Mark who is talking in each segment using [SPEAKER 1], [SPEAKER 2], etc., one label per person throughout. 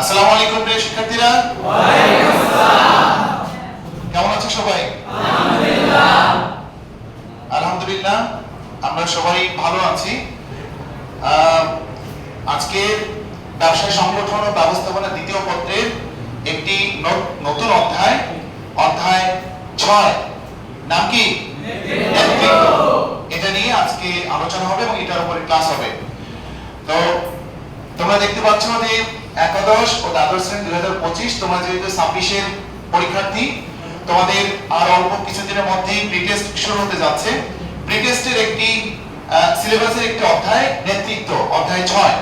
[SPEAKER 1] আসসালামু আলাইকুম প্রিয় শিক্ষার্থীরা। কেমন আছো সবাই? আলহামদুলিল্লাহ, আমরা সবাই ভালো আছি। আজকে ব্যবসায় সংগঠন ও ব্যবস্থাপনা দ্বিতীয় পত্রের একটি নতুন অধ্যায় অধ্যায় ছয়। নাম কি? এটা নিয়ে আজকে আলোচনা হবে এবং এটার উপরে ক্লাস হবে। তো তোমরা দেখতে পাচ্ছ যে একাদশ ও দ্বাদশ শ্রেণি দুই হাজার পঁচিশ, তোমরা যেহেতু ছাব্বিশের পরীক্ষার্থী, তোমাদের আর অল্প কিছুদিনের মধ্যেই প্রিটেস্ট শুরু হতে যাচ্ছে। প্রিটেস্টের একটি সিলেবাসের একটি অধ্যায়, নেতৃত্ব, অধ্যায় ছয়।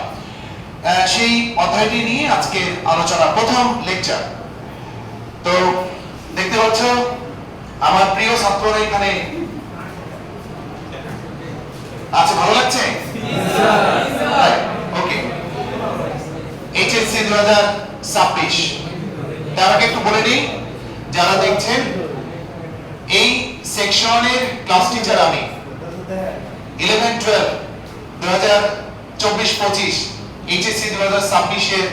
[SPEAKER 1] সেই অধ্যায়টি নিয়ে আজকে আলোচনা প্রথম লেকচার তো দেখতে পাচ্ছ, আমার প্রিয় ছাত্ররা এখানে আচ্ছা ভালো লাগছে ওকে এইচএসসি দু হাজার ছাব্বিশ। তার আগে একটু বলে নিই যারা দেখছেন, এই সেকশনের ক্লাস টিচার আমি। ইলেভেন, টুয়েলভ দু হাজার চব্বিশ, পঁচিশ, এইচএসসি দু হাজার ছাব্বিশের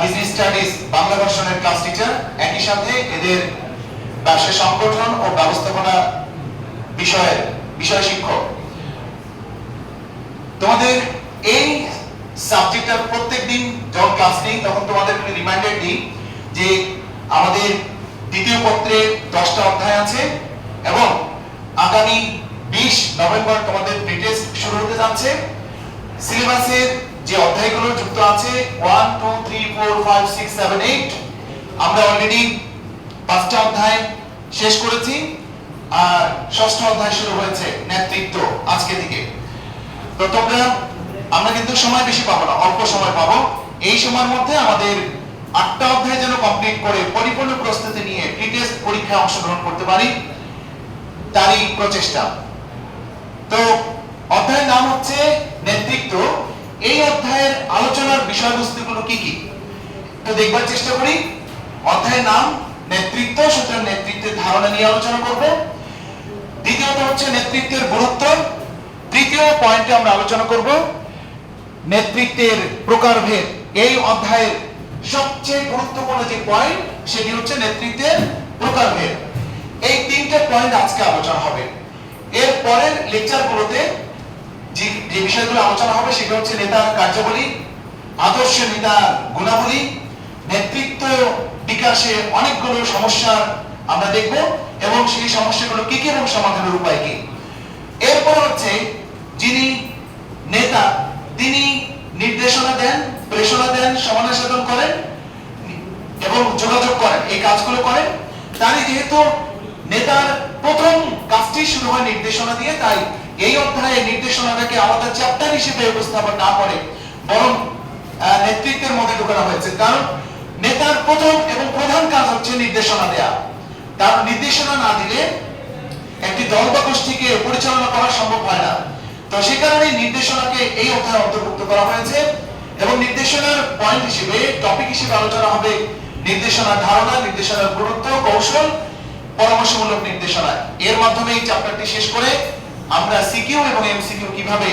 [SPEAKER 1] বিজনেস স্টাডিজ বাংলা ভার্সনের ক্লাস টিচার। একই সাথে এদের ব্যবসা সংগঠন ও ব্যবস্থাপনা বিষয়ের বিষয় শিক্ষক। তোমাদের এই সাবজেক্টটার প্রত্যেক দিন যখন ক্লাস নেই, তখন তোমাদের রিমাইন্ডার দিই যে আমাদের দ্বিতীয় পত্রে দশটা অধ্যায় আছে এবং আগামী বিশ নভেম্বর তোমাদের প্রিটেস্ট শুরু হতে যাচ্ছে। সিলেবাসের যে অধ্যায়গুলো যুক্ত আছে one two three four five six seven eight আমরা অলরেডি পাঁচটা অধ্যায় শেষ করেছি আর ষষ্ঠ অধ্যায় শুরু হয়েছে নেতৃত্ব আজকে থেকে। তো তোমরা আমরা কিন্তু সময় বেশি পাবো না, অল্প সময় পাবো। এই সময়ের মধ্যে আমাদের আটটা অধ্যায় যেন কমপ্লিট করে পরিপূর্ণ প্রস্তুতি নিয়ে প্রিটেস্ট পরীক্ষায় অংশগ্রহণ করতে পারি, তারই প্রচেষ্টা। তো, অধ্যায়ের নাম হচ্ছে নেতৃত্ব। এই অধ্যায়ের আলোচনার বিষয়বস্তুগুলো কি কি? তো দেখবার চেষ্টা করি। অধ্যায়ের নাম নেতৃত্ব, সুতরাং নেতৃত্বের ধারণা নিয়ে আলোচনা করব। দ্বিতীয়ত হচ্ছে নেতৃত্বের গুরুত্ব। তৃতীয় পয়েন্টে আমরা আলোচনা করব। নেতৃত্বের প্রকারভেদ। এই অধ্যায়ের সবচেয়ে গুরুত্বপূর্ণ যে পয়েন্ট সেটি হচ্ছে নেতৃত্বের প্রকারভেদ। এই তিনটে পয়েন্ট আজকে আলোচনা হবে। এর পরের লেকচারগুলোতে যে যে বিষয়গুলো আলোচনা হবে, সেটা হচ্ছে নেতার কার্যাবলী, আদর্শ নেতার গুণাবলী, নেতৃত্ব বিকাশে অনেকগুলো সমস্যা আমরা দেখব এবং সেই সমস্যাগুলো কি কি এবং সমাধানের উপায় কি। এরপর হচ্ছে যিনি নেতা তিনি নির্দেশনা দেন প্রেরণা দেন সমাধান সাধন করেন এবং যোগাযোগ করেন, এই কাজগুলো করেন। তারই যেহেতু নেতার প্রথম কাজটি শুরু হয় নির্দেশনা দিয়ে, তাই এই অধ্যায়ে নির্দেশনাটাকে আলাদা চ্যাপ্টার হিসেবে উপস্থাপন না করে বরং নেতৃত্বের মধ্যে ঢোকানো হয়েছে। কারণ নেতার প্রথম এবং প্রধান কাজ হচ্ছে নির্দেশনা দেয়া। তার নির্দেশনা না দিলে একটি দল বা গোষ্ঠীকে পরিচালনা করা সম্ভব হয় না। তো সে কারণে নির্দেশনাকে এই অধ্যায়ে অন্তর্ভুক্ত করা হয়েছে এবং নির্দেশনার পয়েন্ট হিসেবে টপিক হিসেবে আলোচনা হবে নির্দেশনার ধারণা, নির্দেশনার গুরুত্ব, কৌশল, পরামর্শমূলক নির্দেশনা। এর মাধ্যমে এই চ্যাপ্টারটি শেষ করে আমরা সিকিউ এবং এমসিকিউ কীভাবে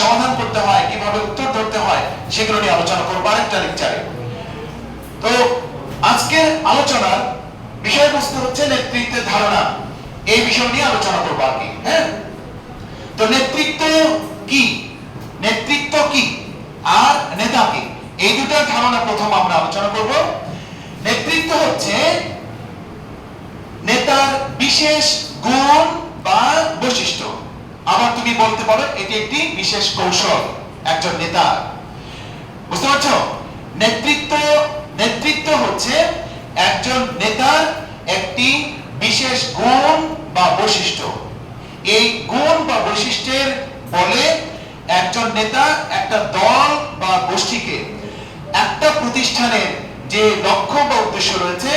[SPEAKER 1] সমাধান করতে হয়, কীভাবে উত্তর ধরতে হয়, সেগুলো নিয়ে আলোচনা করব আরেকটা লেকচারে তো আজকের আলোচনার বিষয়বস্তু হচ্ছে নেতৃত্বের ধারণা। এই বিষয় নিয়ে আলোচনা করব আর কি হ্যাঁ? তো নেতৃত্ব কি? নেতৃত্ব কি? আর নেতা কি? এই দুটার ধারণা প্রথম আমরা আলোচনা করব। নেতৃত্ব হচ্ছে নেতার বিশেষ গুণ বা বৈশিষ্ট্য। আবার তুমি বলতে পারো, এটি একটি বিশেষ কৌশল, একজন নেতা। বুঝতে পারছ? নেতৃত্ব নেতৃত্ব হচ্ছে একজন নেতার একটি বিশেষ গুণ বা বৈশিষ্ট্য। এই গুণ বা বৈশিষ্ট্যের বলে একজন নেতা, একটা দল বা গোষ্ঠীকে একটা প্রতিষ্ঠানের যে লক্ষ্য বা উদ্দেশ্য রয়েছে,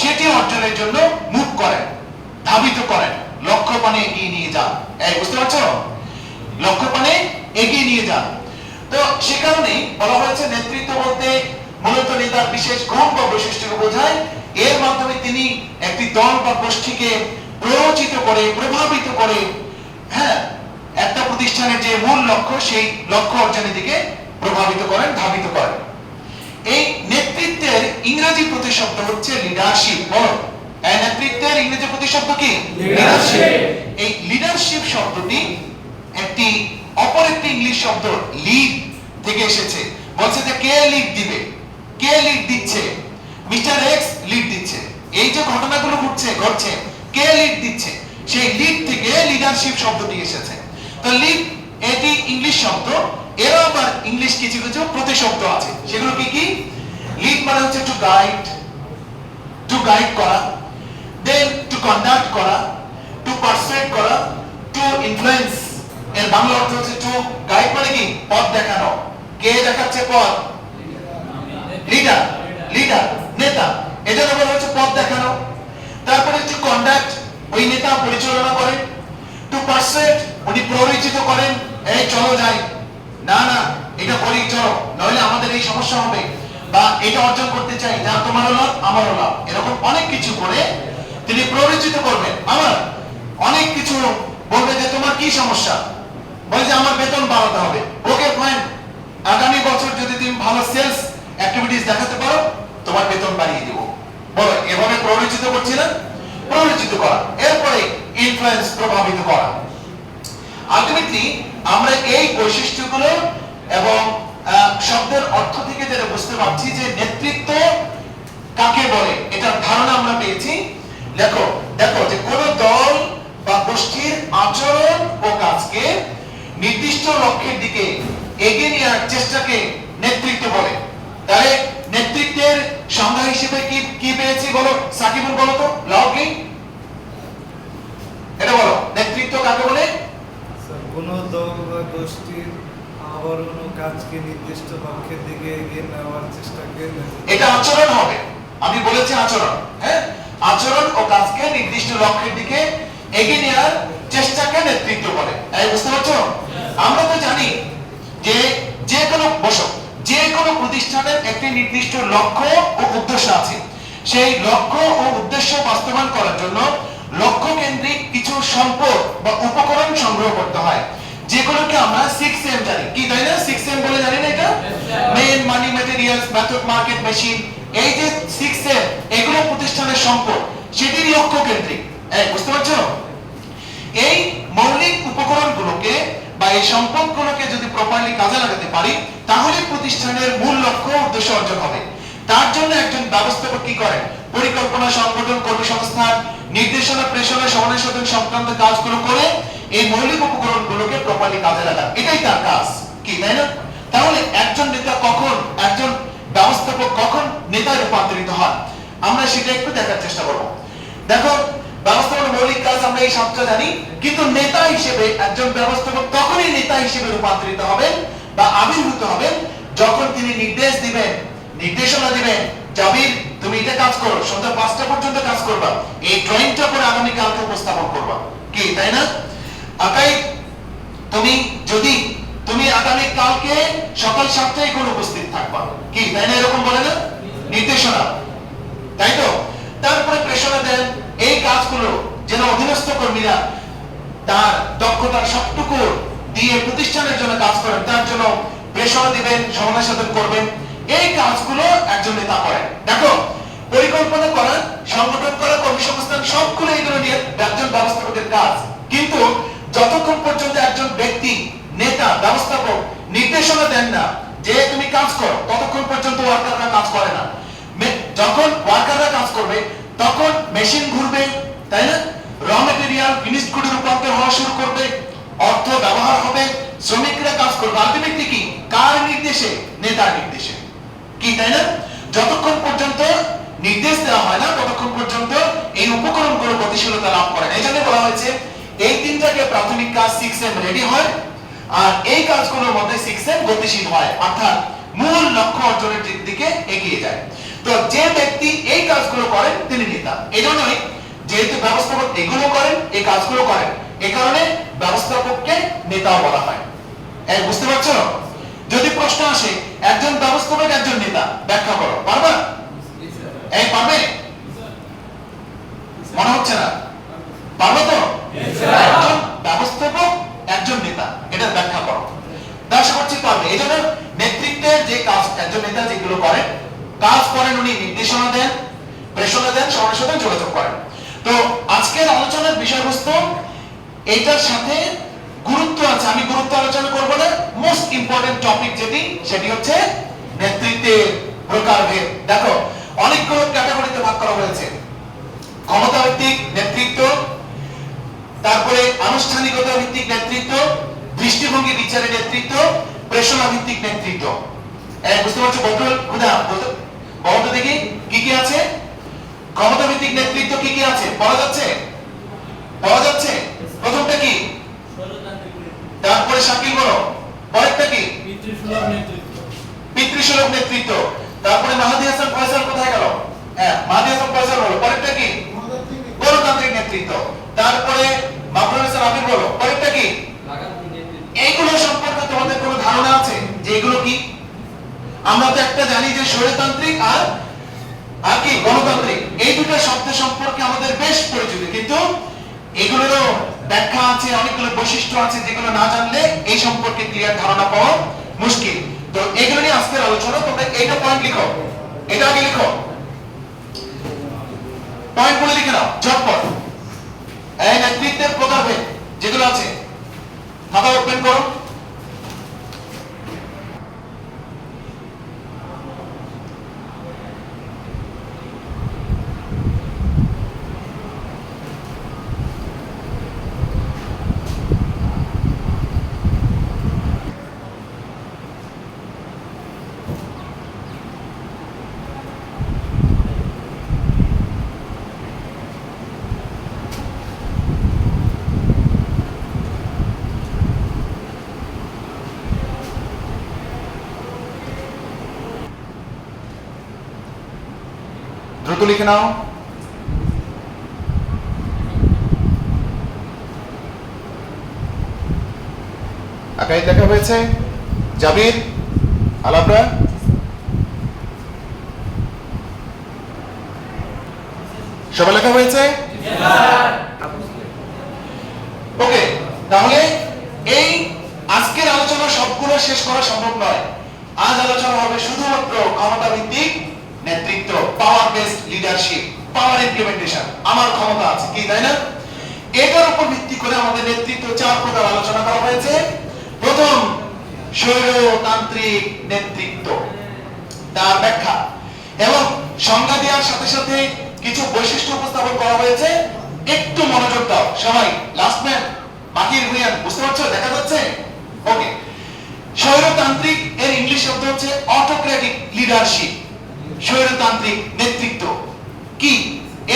[SPEAKER 1] সেটি অর্জনের জন্য মুখ করেন, ধাবিত করেন লক্ষ্য পানে এগিয়ে নিয়ে যান। এই বুঝতে পারছ? লক্ষ্য পানে এগিয়ে নিয়ে যান। তো সে কারণেই বলা হয়েছে, নেতৃত্ব বলতে মূলত নেতার বিশেষ গুণ বা বৈশিষ্ট্যকে বোঝায়। এর মাধ্যমে তিনি একটি দল বা গোষ্ঠীকে প্ররোচিত করে, প্রভাবিত করে হ্যাঁ একটা প্রতিষ্ঠানের যে মূল লক্ষ্য সেই লক্ষ্য অর্জনের দিকে প্রভাবিত করেন ধাবিত করেন। এই ইংরেজি প্রতিশব্দ হচ্ছে লিডারশিপ বলো। নেতৃত্বের ইংরেজি প্রতিশব্দ কি?
[SPEAKER 2] Leadership।
[SPEAKER 1] এই লিডারশিপ শব্দটি একটি অপর একটি ইংলিশ শব্দ লিড থেকে এসেছে। বলছে যে কে লিড দিবে? কে লিড দিচ্ছে? মিস্টার এক্স লিড দিচ্ছে। এই যে ঘটনাগুলো ঘটছে ঘটছে কে লিড দিচ্ছে? সেই লিড থেকে লিডারশিপ শব্দটি এসেছে। তো লিড এটি ইংলিশ শব্দ এর আবার ইংলিশ কিছু কিছু প্রতিশব্দ আছে। সেগুলো কি? কি লিড মানে হচ্ছে টু গাইড টু গাইড করা দেন টু কন্ডাক্ট করা টু পারসুয়েট করা টু ইনফ্লুয়েন্স এর বাংলা অর্থ হচ্ছে টু গাইড মানে কি? পথ দেখানো। কে দেখাচ্ছে পথ? লিডার লিডার নেতা। এটা বলা হচ্ছে পথ দেখানো। তারপরে টু কন্ডাক্ট ওই নেতা পরিচালনা করেন টু পারসুয়েট উনি প্ররোচিত করেন। এই চলো যাই। না না, এটা করি চলো। নইলে আমাদের এই সমস্যা হবে। বা এটা অর্জন করতে চাই, যা তোমারও লাভ, আমারও লাভ। এরকম অনেক কিছু করে তিনি প্ররোচিত করবেন। আমার অনেক কিছু বলবে যে, তোমার কি সমস্যা? বলে যে, আমার বেতন বাড়াতে হবে। ওকে ফাইন আগামী বছর যদি তুমি ভালো সেলস অ্যাক্টিভিটিস দেখাতে পারো, তোমার বেতন বাড়িয়ে দিব। বলো, এভাবে প্ররোচিত করছি না প্ররোচিত করা। এরপরে ইনফ্লুয়েন্স প্রভাবিত করা। আলটিমেটলি আমরা এই বৈশিষ্ট্যগুলো এবং শব্দের অর্থ থেকে যেটা বুঝতে পারছি যে নেতৃত্ব কাকে বলে, এটার ধারণা আমরা পেয়েছি। দেখো দেখো যে কোন দল বা গোষ্ঠীর আচরণ ও কাজকে নির্দিষ্ট লক্ষ্যের দিকে এগিয়ে নেওয়ার চেষ্টাকে নেতৃত্ব বলে। তাহলে নেতৃত্বের সংজ্ঞা হিসেবে কি কি পেয়েছি বলো? সাকিবুল বলো তো, লাও এটা বলো, নেতৃত্ব কাকে বলে?
[SPEAKER 3] কোনো দল বা গোষ্ঠীর আবার কোনো কাজকে নির্দিষ্ট লক্ষ্যের দিকে এগিয়ে নেওয়ার চেষ্টাকে নেতৃত্ব-
[SPEAKER 1] এটা আচরণ হবে। আমি বলেছি আচরণ হ্যাঁ? আচরণ ও কাজকে নির্দিষ্ট লক্ষ্যের দিকে এগিয়ে নেওয়ার চেষ্টাকে নেতৃত্ব বলে। এই বুঝতে পারছ? আমরা তো জানি যে যে কোনো বসো যে কোনো প্রতিষ্ঠানের একটি নির্দিষ্ট লক্ষ্য ও উদ্দেশ্য আছে। সেই লক্ষ্য ও উদ্দেশ্য বাস্তবায়ন করার জন্য লক্ষ্য কেন্দ্রিক কিছু সম্পদ বা উপকরণ সংগ্রহ করতে হয়। যেগুলোকে আমরা সিক্স এম জানি। কি, তাই না? সিক্স এম বলে জানি না এটা? Men money materials method market machine এই যে সিক্স এগুলো প্রতিষ্ঠানের সম্পদ। সেটির লক্ষ্য কেন্দ্রিক এই, বুঝতে পারছ? এই মৌলিক উপকরণগুলোকে বা এই সম্পদগুলোকে যদি প্রপারলি কাজে লাগাতে পারি, তাহলে প্রতিষ্ঠানের মূল লক্ষ্য উদ্দেশ্য অর্জন হবে। তার জন্য একজন ব্যবস্থাপক কি করেন? পরিকল্পনা, সংগঠন, কর্মসংস্থান, নির্দেশনা, প্রেষণা সমন্বয় সংক্রান্ত কাজগুলো করে এই মৌলিক উপকরণগুলোকে প্রপারলি কাজে লাগান। এটাই তার কাজ। কি, তাই না? তাহলে একজন নেতা কখন, একজন ব্যবস্থাপক কখন নেতায় রূপান্তরিত হন? আমরা সেটা একটু দেখার চেষ্টা করব। দেখো, ব্যবস্থাপনা মৌলিক কাজ আমরা এই সাতটা জানি, কিন্তু নেতা হিসেবে একজন ব্যবস্থাপক তখনই নেতা হিসেবে রূপান্তরিত হবেন বা আবির্ভূত হবেন যখন তিনি নির্দেশ দিবেন, নির্দেশনা দিবেন, জাবির তুমি এটা কাজ করো, সন্ধ্যা পাঁচটা পর্যন্ত কাজ করবা। এই ড্রয়িংটা করে আগামী কালকে উপস্থাপন করবা। কি, তাই না? আকাই, তুমি যদি, তুমি আগামী কালকে সকাল সাতটায় করে উপস্থিত থাকবা। কি, তাই না এরকম বলে না? নির্দেশনা। তাই তো? তারপরে প্রেষণা দেন, এই কাজগুলো যেন অধীনস্থ কর্মীরা তার দক্ষতার সবটুকু দিয়ে প্রতিষ্ঠানের জন্য কাজ করেন, তার জন্য প্রেষণা দিবেন সাধন করবেন। এই কাজগুলো একজন নেতা দেখো, পরিকল্পনা করা, সংগঠন করা, কর্মসংস্থান, সবগুলো এইগুলো নিয়ে একজন ব্যবস্থাপকের কাজ। কিন্তু যতক্ষণ পর্যন্ত একজন ব্যক্তি, নেতা, ব্যবস্থাপক নির্দেশনা দেন না যে তুমি কাজ করো, ততক্ষণ পর্যন্ত ওয়ার্কাররা কাজ করে না। যখন ওয়ার্কাররা কাজ করবে, তখন মেশিন ঘুরবে, তাই না? র মেটেরিয়াল ফিনিশড গুডে রূপান্তর হওয়া শুরু করবে, অর্থ ব্যবহার হবে, শ্রমিকরা কাজ করবে। আলটিমেটলি কি? কার নির্দেশে? নেতার নির্দেশে। কি, তাই না? যতক্ষণ পর্যন্ত নির্দেশ দেওয়া হয় না, ততক্ষণ পর্যন্ত এই উপকরণগুলো গতিশীলতা লাভ করে না। এই জন্য বলা হয়েছে, এই তিনটাকে প্রাথমিক কাজ সিক্স এম রেডি হয়, আর এই কাজগুলোর মধ্যে সিক্স এম গতিশীল হয়, অর্থাৎ মূল লক্ষ্য অর্জনের দিক- এগিয়ে যায়। তো যে ব্যক্তি এই কাজগুলো করেন, তিনি নেতা। এই জন্যই যেহেতু ব্যবস্থাপক এগুলো করেন, এই কাজগুলো করেন, এ কারণে ব্যবস্থাপককে নেতাও বলা হয়। বুঝতে পারছ? যদি প্রশ্ন আসে, একজন ব্যবস্থাপক একজন নেতা ব্যাখ্যা করো। পারবা? এই, পারবে? মনে হচ্ছে না? পারবে তো? একজন ব্যবস্থাপক, একজন নেতা। এটা ব্যাখ্যা করো। এই জন্য যে কাজ, একজন নেতা যেগুলো কাজ করেন উনি, নির্দেশনা দেন প্রেষণা দেন সবার সাথে যোগাযোগ করেন। তো আজকের আলোচনার বিষয়বস্তু এইটার সাথে গুরুত্ব আছে। আমি গুরুত্ব আলোচনা করব না। মোস্ট ইম্পর্টেন্ট টপিক যেটি, সেটি হচ্ছে নেতৃত্বের প্রকারভেদ দেখো অনেকগুলো ক্যাটাগরিতে ভাগ করা হয়েছে। ক্ষমতা ভিত্তিক নেতৃত্ব তারপরে আনুষ্ঠানিকতা ভিত্তিক নেতৃত্ব দৃষ্টিভঙ্গি বিচারের নেতৃত্ব প্রেষণা ভিত্তিক নেতৃত্ব। বুঝতে পারছ? খুদা বলতে দেখি কি কি আছে? ক্ষমতা ভিত্তিক নেতৃত্ব কি কি আছে? পাওয়া যাচ্ছে? পাওয়া যাচ্ছে? প্রথমটা কি? তারপরে শাকিল বলো। পরেরটা কি?
[SPEAKER 2] পিতৃসুলভ নেতৃত্ব।
[SPEAKER 1] পিতৃসুলভ নেতৃত্ব। তারপরে মাহাদি হাসান ফয়সাল কোথায় গেল? হ্যাঁ মাহাদি হাসান ফয়সাল বলো পরেরটা কি? গণতান্ত্রিক নেতৃত্ব। তারপরে হাসান আবির বলো পরেরটা কি? এইগুলো সম্পর্কে তোমাদের কোনো ধারণা আছে যে এগুলো কি? আমরা তো একটা জানি যে স্বৈরতান্ত্রিক আর আর কি গণতান্ত্রিক। এই দুটো শব্দ সম্পর্কে আমাদের বেশ পরিচিত কিন্তু এগুলোরও ব্যাখ্যা আছে অনেকগুলো বৈশিষ্ট্য আছে যেগুলো না জানলে এই সম্পর্কে ক্লিয়ার ধারণা পাওয়া মুশকিল। তো এইগুলো নিয়ে আজকের আলোচনা, তোমরা এইটা পয়েন্ট লিখো। এটা আগে লিখো। পয়েন্টগুলো লিখে নাও, ঝটপট। এই নেতৃত্বের প্রকারভেদ যেগুলো আছে, খাতা ওপেন করো। লিখে নাও আকাই দেখা হয়েছে? জাবির, আলাপরা? সবাই লেখা হয়েছে? ওকে, তাহলে এই আজকের আলোচনা সবগুলো শেষ করা সম্ভব নয়। আজ আলোচনা হবে শুধুমাত্র ক্ষমতা ভিত্তিক নেতৃত্ব power based leadership power implementation আমার ক্ষমতা আছে, কি, তাই না? এটার উপর ভিত্তি করে আমাদের নেতৃত্ব চার প্রকার আলোচনা করা হয়েছে। প্রথম, স্বৈরতান্ত্রিক নেতৃত্ব। তার ব্যাখ্যা। এবং সংজ্ঞা দেওয়ার সাথে সাথে কিছু বৈশিষ্ট্য উপস্থাপন করা হয়েছে। একটু মনোযোগ দাও, সবাই। লাস্ট ম্যান বুঝতে পারছ? দেখা যাচ্ছে? ওকে স্বৈরতান্ত্রিক, এর ইংলিশ শব্দ হচ্ছে অটোক্রেটিক লিডারশিপ স্বৈরতান্ত্রিক নেতৃত্ব। কি?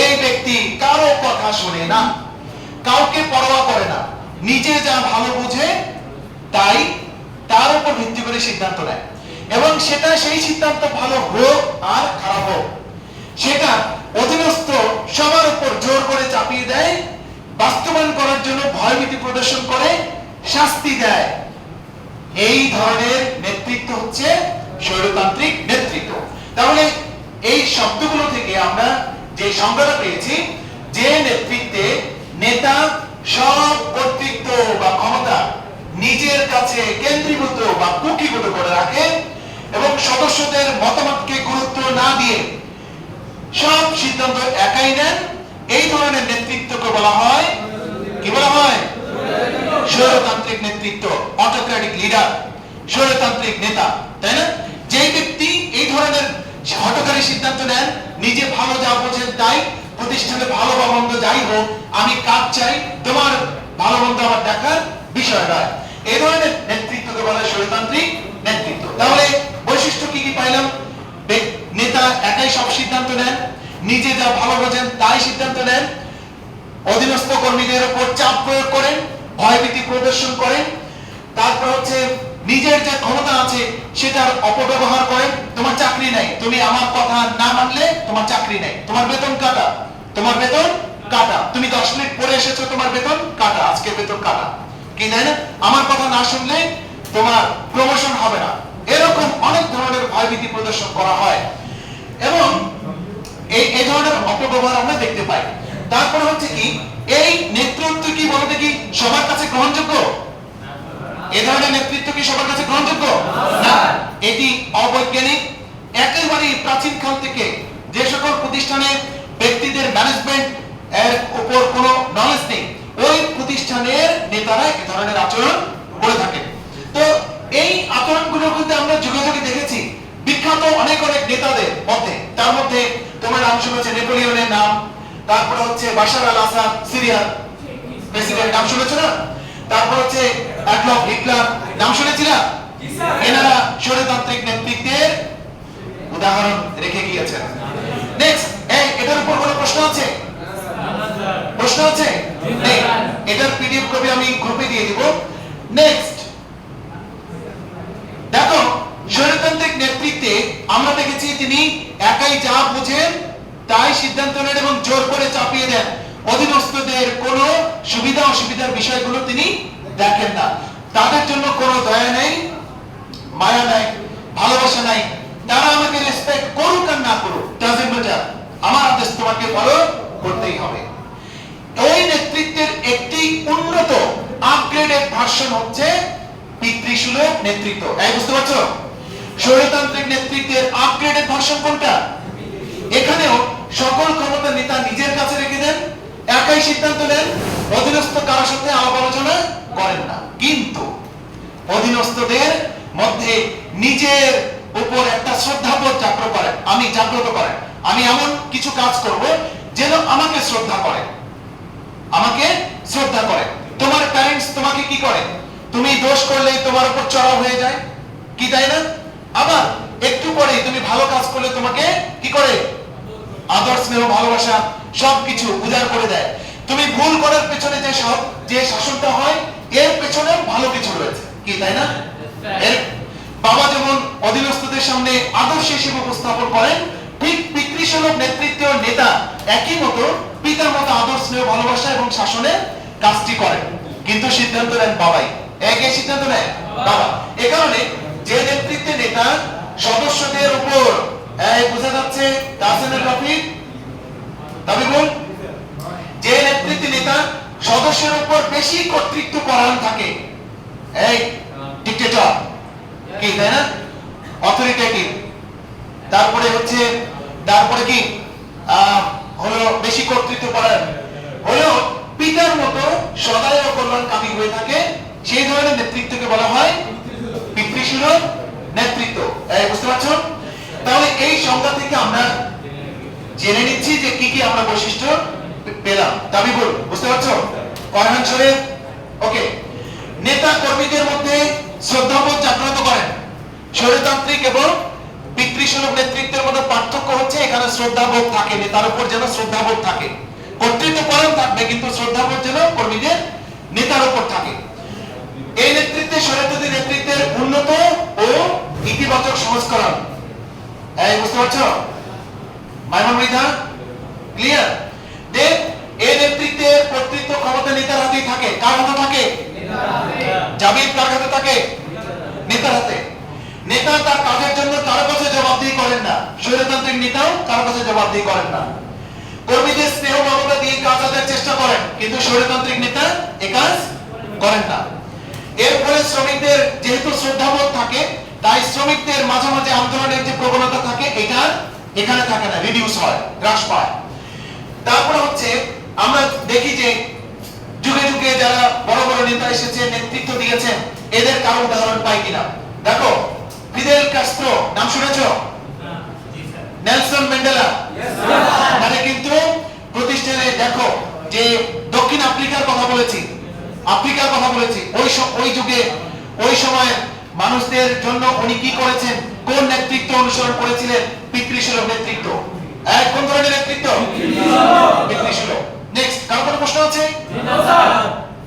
[SPEAKER 1] এই ব্যক্তি কারও কথা শোনে না, কাউকে পরোয়া করে না, নিজে যা ভালো বুঝে তাই তার উপর ভিত্তি করে সিদ্ধান্ত নেয়। এবং সেটা সেই সিদ্ধান্ত ভালো হোক আর খারাপ হোক, সেটা অধীনস্থ সবার উপর জোর করে চাপিয়ে দেয়, বাস্তবায়ন করার জন্য ভয়ভীতি প্রদর্শন করে, শাস্তি দেয়। এই ধরনের নেতৃত্ব হচ্ছে স্বৈরতান্ত্রিক নেতৃত্ব। তাহলে এই শব্দগুলো থেকে আমরা যে সংজ্ঞাটা পেয়েছি, যে নেতৃত্বে নেতা সব কর্তৃত্ব বা ক্ষমতা নিজের কাছে কেন্দ্রীভূত বা কুকিভূত করে রাখে এবং সদস্যদের মতামতকে গুরুত্ব না দিয়ে সব সিদ্ধান্ত একাই নেন, এই ধরনের নেতৃত্বকে বলা হয়, কি বলা হয়? স্বৈরতান্ত্রিক নেতৃত্ব অটোক্রেটিক লিডার স্বৈরতান্ত্রিক নেতা, তাই না? যে ব্যক্তি এই ধরনের হটকারী সিদ্ধান্ত নেন, নিজে ভালো যা বোঝেন তাই, প্রতিষ্ঠানে ভালো বা মন্দ যাই হোক, আমি কাজ চাই, তোমার ভালো মন্দ আমার দেখার বিষয় নয়। এই ধরনের নেতৃত্বকে বলা স্বৈরতান্ত্রিক নেতৃত্ব। তাহলে বৈশিষ্ট্য কি কি পাইলাম? নেতা একাই সব সিদ্ধান্ত নেন, নিজে যা ভালো বোঝেন তাই সিদ্ধান্ত নেন, অধীনস্থ কর্মীদের উপর চাপ প্রয়োগ করেন, ভয়ভীতি প্রদর্শন করেন। তারপর হচ্ছে নিজের যে ক্ষমতা আছে, সেটার অপব্যবহার করেন তোমার চাকরি নাই। তুমি আমার কথা না মানলে, তোমার চাকরি নাই। তোমার বেতন কাটা। তোমার বেতন কাটা। তুমি দশ মিনিট পরে এসেছ, তোমার বেতন কাটা। আজকে বেতন কাটা। কি, তাই না? আমার কথা না শুনলে তোমার প্রমোশন হবে না। এরকম অনেক ধরনের ভয়ভীতি প্রদর্শন করা হয়। এবং এই এই ধরনের অপব্যবহার আমরা দেখতে পাই। তারপরে হচ্ছে কি, এই নেতৃত্ব কি বলতে কি সবার কাছে গ্রহণযোগ্য? এ ধরনের নেতৃত্ব কি সবার কাছে গ্রহণযোগ্য? না। এটি অবৈজ্ঞানিক একেবারেই প্রাচীনকাল থেকে যে সকল প্রতিষ্ঠানে ব্যক্তিদের ম্যানেজমেন্ট এর উপর কোনো নলেজ নেই ওই প্রতিষ্ঠানের নেতারা এ ধরনের আচরণ করে থাকে তো এই আচরণগুলো কিন্তু আমরা যুগে যুগে দেখেছি বিখ্যাত অনেক অনেক নেতাদের মধ্যে। তার মধ্যে তোমার নাম শুনেছে নেপোলিয়নের নাম তারপরে হচ্ছে বাশার আল আসাদ সিরিয়ার প্রেসিডেন্ট। নাম শুনেছো না? তারপর হচ্ছে অ্যাডলফ হিটলার নাম শুনেছিলা এনারা স্বৈরতান্ত্রিক নেতৃত্বের উদাহরণ রেখে গিয়েছেন। নেক্সট এই এটার উপর কোনো প্রশ্ন আছে? প্রশ্ন আছে? এটার পিডিএফ কপি আমি গ্রুপে দিয়ে দিব। নেক্সট দেখো স্বৈরতান্ত্রিক নেতৃত্বে আমরা দেখেছি তিনি একাই যা বুঝেন তাই সিদ্ধান্ত নেন এবং জোর করে চাপিয়ে দেন। অধীনস্থদের কোনো সুবিধা অসুবিধার বিষয়গুলো তিনি দেখেন না। তাদের জন্য কোনো দয়া নেই, মায়া নাই, ভালোবাসা নাই। তারা আমাকে রেসপেক্ট করুক আর না করুক ডাজেন্ট ম্যাটার আমার আদেশ তোমাকে ফলো করতেই হবে। ওই নেতৃত্বের একটি উন্নত আপগ্রেডেড ভার্সন হচ্ছে পিতৃসুলভ নেতৃত্ব। এই বুঝতে পারছ? স্বৈরতান্ত্রিক নেতৃত্বের আপগ্রেডেড ভার্সন কোনটা? এখানেও সকল ক্ষমতা নেতা নিজের কাছে রেখে দেন একাই সিদ্ধান্ত নেন, অধীনস্থ কারোর সাথে আলাপ আলোচনা করেন না। কিন্তু অধীনস্থদের মধ্যে নিজের উপর একটা শ্রদ্ধাবোধ জাগ্রত করেন আমি জাগ্রত করেন আমি এমন কিছু কাজ করব যেন আমাকে শ্রদ্ধা করে। আমাকে শ্রদ্ধা করে। তোমার প্যারেন্টস তোমাকে কি করে? তুমি দোষ করলে তোমার উপর চড়াও হয়ে যায়। কি তাই না? আবার একটু পরে তুমি ভালো কাজ করলে তোমাকে কি করে? আদর, স্নেহ, ভালোবাসা সবকিছু উজাড় করে দেয়। তুমি ভুল করার পেছনে যে সব, যে শাসনটা হয়, এর পেছনে ভালো কিছু রয়েছে। কি, তাই না? বাবা যেমন অধীনস্থদের সামনে আদর্শ হিসেবে উপস্থাপন করেন, ঠিক পিতৃসুলভ নেতৃত্ব নেতা একই মতো পিতার মতো আদর স্নেহ ভালোবাসা এবং শাসনের কাজটি করেন। কিন্তু সিদ্ধান্ত নেন বাবাই। একে সিদ্ধান্ত নেয়? বাবা। এ কারণে যে নেতৃত্বে নেতা সদস্যদের উপর বোঝা যাচ্ছে তাহসিনের রফিক তবে বল যে নেতৃত্বে নেতা, সদস্যের উপর বেশি কর্তৃত্ব করান থাকে। এই ডিক্টেটর কি, তাই না? অথরিটেটিভ তারপরে হচ্ছে, তারপরে কি? হলো বেশি কর্তৃত্ব করার। হলো পিতার মতো সদায় ও কল্যাণকামী হয়ে থাকে। সেই ধরনের নেতৃত্বকে বলা হয় পিতৃসুলভ নেতৃত্ব। বুঝতে পারছ? তাহলে এই সংজ্ঞা থেকে আমরা জেনে নিচ্ছি যে কি কি আমরা বৈশিষ্ট্য পেলাম। দাবি বল বুঝতে পারছ? করহান শরীফ ওকে। নেতা কর্মীদের মধ্যে শ্রদ্ধাবোধ জাগ্রত করেন। স্বৈরতান্ত্রিক এবং পিতৃসুলভ নেতৃত্বের মধ্যে পার্থক্য হচ্ছে, এখানে শ্রদ্ধাবোধ থাকে, নেতার উপর যেন শ্রদ্ধাবোধ থাকে। কর্তৃত্ব পরম থাকবে, কিন্তু শ্রদ্ধাবোধ যেন কর্মীদের নেতার উপর থাকে। এই নেতৃত্বে স্বৈরতান্ত্রিক নেতৃত্বের উন্নত ও ইতিবাচক সংস্করণ। এই, বুঝতে পারছ? মাইমন মৃধা ক্লিয়ার দেন এই নেতৃত্বে কর্তৃত্ব ক্ষমতা নেতার হাতেই থাকে। কার হাতে থাকে? জামিন কার হাতে থাকে? নেতার হাতে। নেতা তার কাজের জন্য কারও কাছে জবাবদিহি করেন না। স্বৈরতান্ত্রিক নেতাও কারও কাছে জবাবদিহি করেন না। কর্মীদের স্নেহ মমতা দিয়ে কাজ আদায়ের চেষ্টা করেন, কিন্তু স্বৈরতান্ত্রিক নেতা এ কাজ করেন না। এর ফলে শ্রমিকদের যেহেতু শ্রদ্ধাবোধ থাকে, তাই শ্রমিকদের মাঝে মাঝে আন্দোলনের যে প্রবণতা থাকে, এটা এখানে থাকে না রিডিউস হয় হ্রাস পায়। তারপরে হচ্ছে আমরা দেখি যে যুগে যুগে যারা বড় বড় নেতা এসেছে নেতৃত্ব দিয়েছেন এদের কারও উদাহরণ পাই কিনা? দেখো ফিদেল কাস্ত্রো নাম শুনেছো? Nelson Mandela. মানে কিন্তু প্রতিষ্ঠানে দেখো যে দক্ষিণ আফ্রিকার কথা বলেছি আফ্রিকার কথা বলেছি। ওই ওই যুগে ওই সময় মানুষদের জন্য উনি কি করেছেন? কোন নেতৃত্ব অনুসরণ করেছিলেন? পিতৃসুলভ নেতৃত্ব। এক কোন ধরনের নেতৃত্ব? পিতৃসুলভ নেক্সট কারও কোনো প্রশ্ন আছে?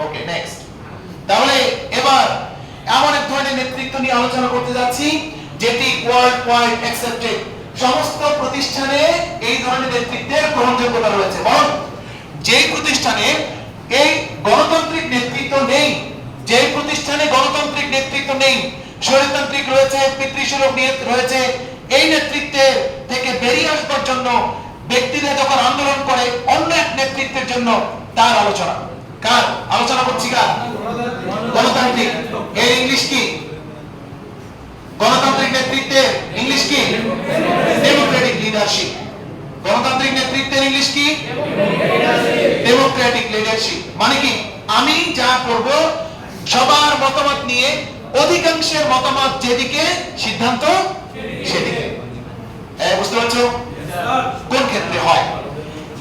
[SPEAKER 1] ওকে নেক্সট তাহলে এবার এমন এক ধরনের নেতৃত্ব নিয়ে আলোচনা করতে যাচ্ছি, যেটি ওয়ার্ল্ড ওয়াইড অ্যাকসেপ্টেড সমস্ত প্রতিষ্ঠানে এই ধরনের নেতৃত্বের গ্রহণযোগ্যতা রয়েছে। বরং যেই প্রতিষ্ঠানে এই গণতান্ত্রিক নেতৃত্ব নেই, যেই প্রতিষ্ঠানে গণতান্ত্রিক নেতৃত্ব নেই স্বৈরতান্ত্রিক রয়েছে পিতৃসুলভ রয়েছে এই নেতৃত্বে থেকে বেরিয়ে আসবার জন্য ব্যক্তিরা যখন আন্দোলন করে, অন্য এক নেতৃত্বের জন্য তার আলোচনা। কার? আলোচনা করছি কার? গণতান্ত্রিক। এর ইংলিশ কি? গণতান্ত্রিক নেতৃত্বের ইংলিশ কি? ডেমোক্রেসি লিডারশিপ গণতান্ত্রিক নেতৃত্বের ইংলিশ কি? ডেমোক্রেটিক লিডারশিপ মানে কি? আমি যা করব, সবার মতামত নিয়ে অধিকাংশের মতামত যেদিকে সিদ্ধান্ত সেদিকে বুঝতে পারছ কোন ক্ষেত্রে হয়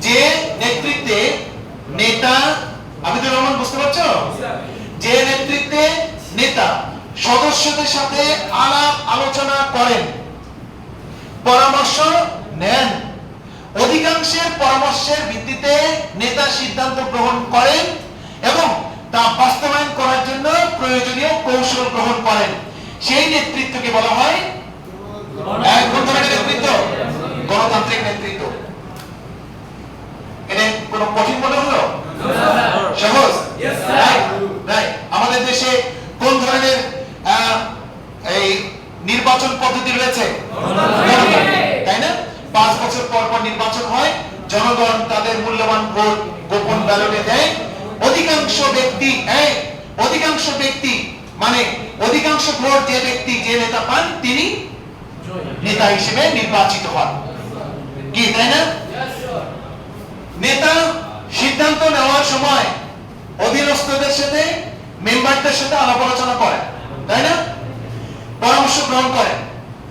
[SPEAKER 1] যে নেতৃত্বে নেতা আবিদুর রহমান বুঝতে পারছ যে নেতৃত্বে নেতা সদস্যদের সাথে আলাপ আলোচনা করেন পরামর্শ নেন অধিকাংশের পরামর্শের ভিত্তিতে নেতা সিদ্ধান্ত গ্রহণ করেন এবং তা বাস্তবায়ন করার জন্য প্রয়োজনীয় কৌশল গ্রহণ করেন সেই নেতৃত্বকে বলা হয় এক কোন ধরনের নেতৃত্ব গণতান্ত্রিক নেতৃত্ব এটা কোনো কঠিন মনে হলো সহজ Right? Right. আমাদের দেশে কোন ধরনের আহ, এই নির্বাচন পদ্ধতি রয়েছে গণতান্ত্রিক, তাই না পাঁচ বছর পর পর নির্বাচন হয় জনগণ তাদের মূল্যবান ভোট ব্যালটে দেয়। অধিকাংশ ব্যক্তি এই অধিকাংশ ব্যক্তি মানে অধিকাংশ ভোট যে ব্যক্তি, যে নেতা পান, তিনি নেতা হিসেবে নির্বাচিত হন। কি, তাই না? নেতা সিদ্ধান্ত নেওয়ার সময় অধীনস্থদের সাথে, মেম্বারদের সাথে আলাপ আলোচনা করেন, তাই না? পরামর্শ গ্রহণ করেন।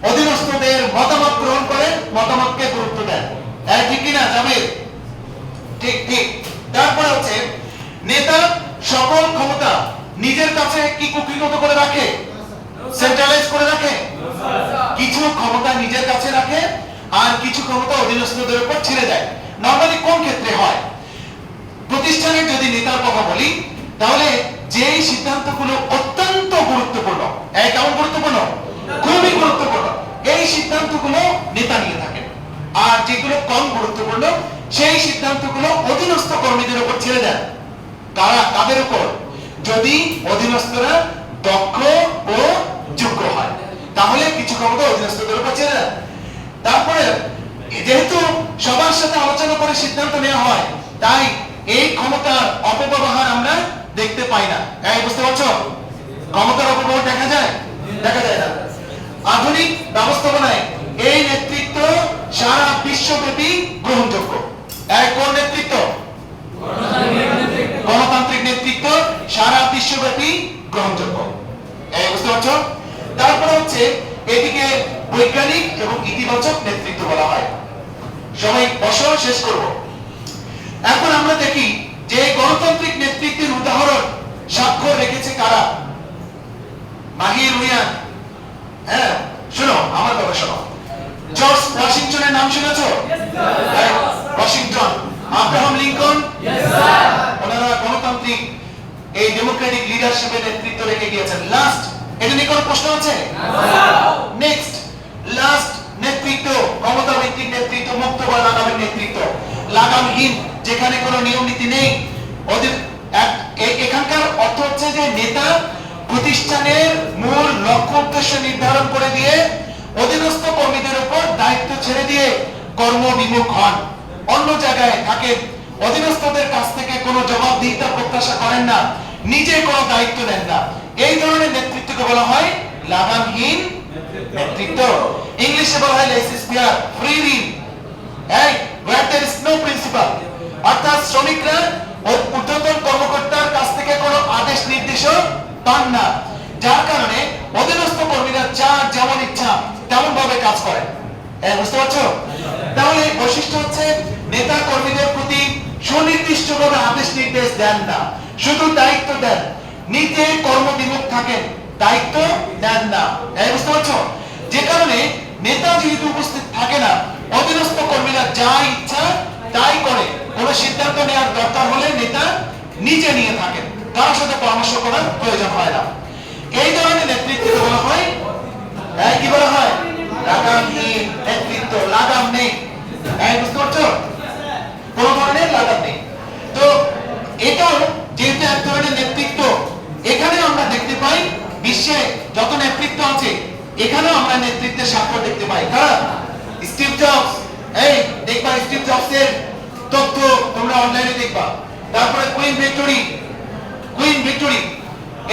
[SPEAKER 1] অধীনস্থদের মতামত গ্রহণ করেন, মতামতকে গুরুত্ব দেন। ঠিক কিনা জামির ঠিক ঠিক। তারপরে হচ্ছে, নেতা সকল ক্ষমতা নিজের কাছে কি কুক্ষিগত করে রাখে? সেন্ট্রালাইজ করে রাখে? কিছু ক্ষমতা নিজের কাছে রাখে, আর কিছু ক্ষমতা অধীনস্থদের উপর ছেড়ে দেয়। নর্মালি কোন ক্ষেত্রে হয়? প্রতিষ্ঠানের যদি নেতার কথা বলি, তাহলে যে সিদ্ধান্তগুলো অত্যন্ত গুরুত্বপূর্ণ, এই কেমন গুরুত্বপূর্ণ? খুবই গুরুত্বপূর্ণ। এই সিদ্ধান্তগুলো নেতা নিয়ে থাকেন। আর যেগুলো কম গুরুত্বপূর্ণ সেই সিদ্ধান্তগুলো অধীনস্থ কর্মীদের উপর ছেড়ে দেন। কারা? কাদের উপর? যদি অধীনস্থরা দক্ষ ও যোগ্য হয়, তাহলে কিছু ক্ষমতা অধীনস্থদের উপর ছেড়ে দেন। তারপরে, যেহেতু সবার সাথে আলোচনা করে সিদ্ধান্ত নেওয়া হয়, তাই এই ক্ষমতার অপব্যবহার আমরা দেখতে পাই না। এই, বুঝতে পারছ? ক্ষমতার অপব্যবহার দেখা যায়? দেখা যায় না। আধুনিক ব্যবস্থাপনায় এই নেতৃত্ব সারা বিশ্বব্যাপী গ্রহণযোগ্য। কোন নেতৃত্ব? গণতান্ত্রিক নেতৃত্ব সারা বিশ্বব্যাপী গ্রহণযোগ্য। বুঝতে পারছ? তারপরে হচ্ছে এটিকে বৈজ্ঞানিক এবং ইতিবাচক নেতৃত্ব বলা হয়। সবাই বসো শেষ করব। এখন আমরা দেখি যে গণতান্ত্রিক নেতৃত্বের উদাহরণ স্বাক্ষর রেখেছে কারা? মাহির হুইয়ান হ্যাঁ শোনো আমার কথা শোনো। জর্জ ওয়াশিংটনের নাম শুনেছো? ওয়াশিংটন। Abraham Lincoln? ওনারা গণতান্ত্রিক এই ডেমোক্রেটিক লিডারশিপের নেতৃত্ব রেখে গিয়েছেন। লাস্ট এটা নিয়ে কোনো প্রশ্ন আছে? নেক্সট লাস্ট নেতৃত্ব ক্ষমতা ভিত্তিক নেতৃত্ব মুক্ত বা লাগামের নেতৃত্ব। লাগামহীন যেখানে কোনো নিয়ম নীতি নেই। ওদের এখানকার অর্থ হচ্ছে যে নেতা প্রতিষ্ঠানের মূল লক্ষ্য উদ্দেশ্য নির্ধারণ করে দিয়ে অধীনস্থ কর্মীদের উপর দায়িত্ব ছেড়ে দিয়ে কর্মবিমুখ হন। অন্য জায়গায় থাকেন অধীনস্থদের কাছ থেকে কোনো জবাবদিহিতা প্রত্যাশা করেন না। নিজে কোনো দায়িত্ব নেন না। এই ধরনের নেতৃত্বকে বলা হয় লাগামহীন নেতৃত্ব। ইংলিশে বলা হয় লেসিসপিয়ার ফ্রি রিন এই, where there is no principle অর্থাৎ শ্রমিকরা ঊর্ধ্বতন কর্মকর্তার কাছ থেকে কোনো আদেশ, নির্দেশও পান না। যার কারণে অধীনস্থ কর্মীরা যা যেমন ইচ্ছা তেমন ভাবে কাজ করে বুঝতে পারছ? তাহলে বৈশিষ্ট্য হচ্ছে নেতা কর্মীদের প্রতি সুনির্দিষ্টভাবে আদেশ নির্দেশ দেন না। শুধু দায়িত্ব দেন। নিজে কর্মবিমুখ থাকেন, দায়িত্ব দেন না। বুঝতে পারছ? যে কারণে নেতা যেহেতু উপস্থিত থাকে না, অধীনস্থ কর্মীরা যা ইচ্ছা তাই করে। কোনো সিদ্ধান্ত নেওয়ার দরকার হলে নেতা নিজে নিয়ে থাকেন। কারোর সাথে পরামর্শ করার প্রয়োজন হয় না। এই ধরনের নেতৃত্ব বলা হয়? কি বলা হয়? লাগামহীন নেতৃত্ব লাগাম নেই। বুঝতে পারছ? কোন ধরনের লাগাম নেই। তো এটাও যেহেতু এক ধরনের নেতৃত্ব এখানে আমরা দেখতে পাই বিশ্বে যত নেতৃত্ব আছে এখানেও আমরা নেতৃত্বের স্বাক্ষর দেখতে পাই। কারণ স্টিভ জবস এই দেখবা স্টিভ জবসের তথ্য তোমরা অনলাইনে দেখবা। তারপরে কুইন ভিক্টোরি কুইন ভিক্টোরি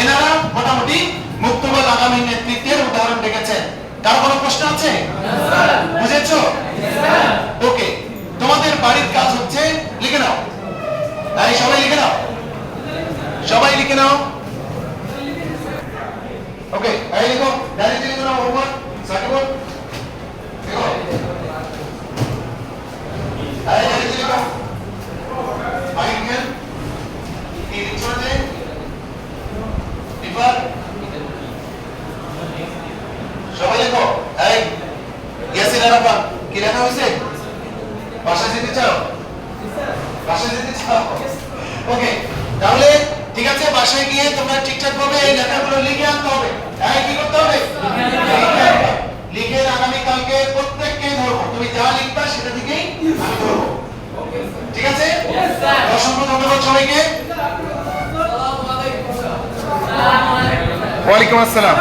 [SPEAKER 1] এনারা মোটামুটি মুক্তবল আগামী নেতৃত্বের উদাহরণ রেখেছেন। কার কোনো প্রশ্ন আছে? বুঝেছ? তোমাদের বাড়ির কাজ হচ্ছে লিখে নাও। তাই সবাই লিখে নাও। সবাই লিখে নাও। ওকে, এই লিখো। ডাইরেক্ট লিখে। নাও হোমওয়ার্ক সাকিবুল সবাই লিখো। এই ইয়াসিন আরাফান কি লেখা হয়েছে? বাসায় যেতে চাও? বাসায় যেতে চাও? ওকে তাহলে ঠিক আছে বাসায় গিয়ে তোমরা ঠিকঠাক ভাবে এই লেখাগুলো লিখে আনতে হবে। হ্যাঁ কি করতে হবে? লিখে। আগামী কালকে প্রত্যেককে ধরবো তুমি যা লিখবা সেটা থেকেই আমি ধরবো ঠিক আছে? অসংখ্য ধন্যবাদ সবাইকে। ওয়ালাইকুম আসসালাম।